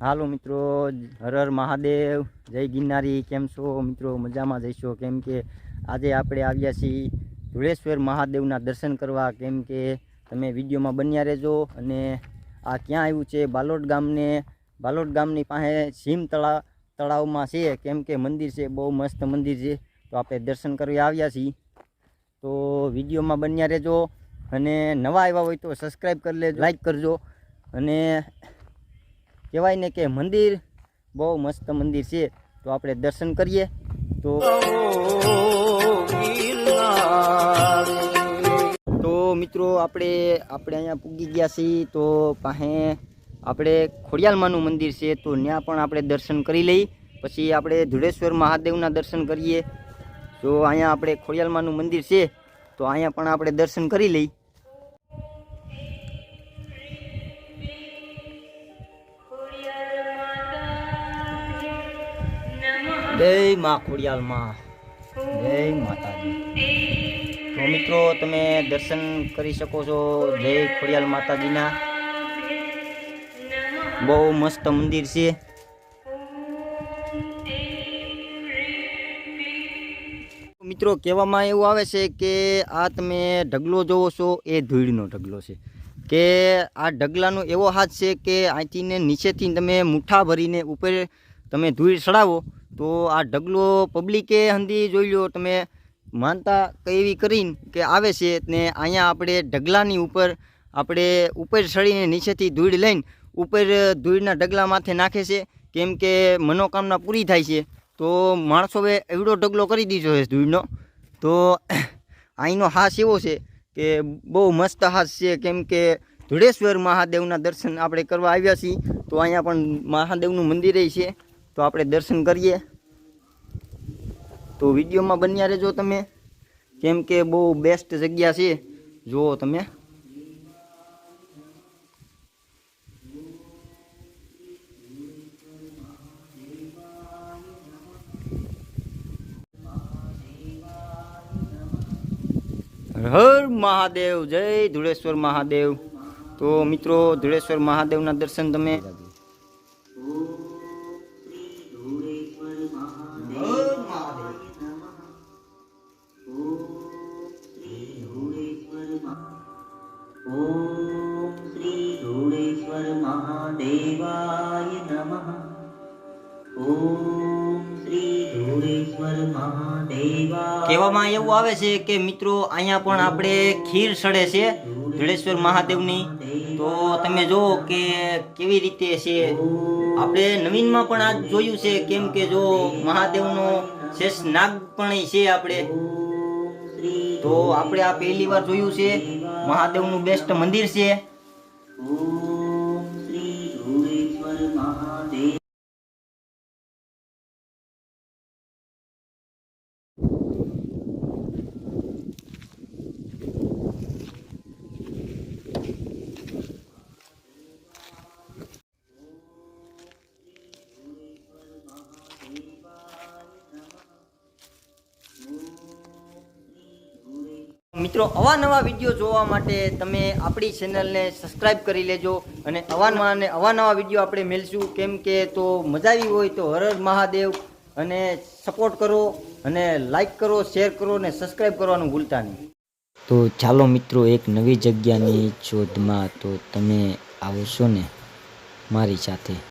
હાલો મિત્રો, હર હર મહાદેવ, જય ગિરનારી, કેમ છો? મિત્રો, મજામાં જઈશો કેમ કે આજે આપણે આવ્યા છીએ ધુળેશ્વર મહાદેવના દર્શન કરવા. કેમ કે તમે વિડીયોમાં બન્યા રહેજો અને આ ક્યાં આવ્યું છે? બાલોટ ગામને બાલોટ ગામની પાસે સીમ તળાવ તળાવમાં છે. કેમ કે મંદિર છે, બહુ મસ્ત મંદિર છે. તો આપણે દર્શન કરવા આવ્યા છીએ. તો વિડીયોમાં બન્યા રહેજો અને નવા આવ્યા હોય તો સબસ્ક્રાઈબ કરી લેજો લાઈક કરજો અને કહેવાય ને કે મંદિર, બહુ મસ્ત મંદિર છે. તો આપણે દર્શન કરીએ. તો તો મિત્રો, આપણે આપણે અહીંયા પૂગી ગયા છીએ. તો પાસે આપણે ખોડિયાલમાનું મંદિર છે. તો ત્યાં પણ આપણે દર્શન કરી લઈ. પછી આપણે ધુળેશ્વર મહાદેવના દર્શન કરીએ. તો અહીંયા આપણે ખોડિયાલમાનું મંદિર છે, તો અહીંયા પણ આપણે દર્શન કરી લઈ. જય માં ખોડિયાલમાં. જય માતાજી. તો મિત્રો, તમે દર્શન કરી શકો છો જય ખોડિયાલ માતાજીના. બહુ મસ્ત મંદિર છે. મિત્રો, કહેવામાં એવું આવે છે કે આ તમે ઢગલો જોવો છો, એ ધૂળનો ઢગલો છે. કે આ ઢગલાનો એવો હાથ છે કે અહીંથી ને નીચેથી તમે મુઠ્ઠા ભરીને ઉપર તમે ધૂળ ચડાવો તો આ ઢગલો પબ્લિકે હંધી જોઈ લો તમે માનતા એવી કરીને કે આવે છે ને અહીંયા આપણે ઢગલાની ઉપર, આપણે ઉપર ચડીને નીચેથી ધૂળ લઈને ઉપર ધૂળના ઢગલા માથે નાખે છે. કેમ કે મનોકામના પૂરી થાય છે. તો માણસોએ એવડો ઢગલો કરી દીધો છે ધૂળનો. તો અહીંનો હાસ એવો છે કે બહુ મસ્ત હાસ છે. કેમ કે ધુળેશ્વર મહાદેવના દર્શન આપણે કરવા આવ્યા છીએ. તો અહીંયા પણ મહાદેવનું મંદિર છે. તો આપણે દર્શન કરીએ. તો વિડીયોમાં બન્યા રહેજો તમે. કેમ કે બહુ બેસ્ટ જગ્યા છે. જુઓ તમે. હર મહાદેવ, જય ધુળેશ્વર મહાદેવ. તો મિત્રો, ધુળેશ્વર મહાદેવના દર્શન તમે કહેવામાં એવું આવે છે કે મિત્રો અહીંયા પણ આપણે ખીર સડે છે. ધળેશ્વર મહાદેવની તો તમે જુઓ કે કેવી રીતે છે? આપણે નવીનમાં પણ આ જોયું છે, કેમ કે જો મહાદેવનો શેષ નાગ પણ છે આપણે. તો આપણે આ પહેલી વાર જોયું છે, મહાદેવનું બેસ્ટ મંદિર છે. મિત્રો અવાનવા વીડિયો જોવા માટે તમે આપણી ચેનલને સબસ્ક્રાઇબ કરી લેજો અને અવાનવા અને અવાનવા વીડિયો આપણે મેળશું કેમ કે તો મજા આવી હોય તો હર મહાદેવ અને સપોર્ટ કરો અને લાઈક કરો શેર કરો અને સબસ્ક્રાઇબ કરવાનું ભૂલતા નહીં. તો ચાલો મિત્રો, એક નવી જગ્યાની શોધમાં તો તમે આવશો ને મારી સાથે.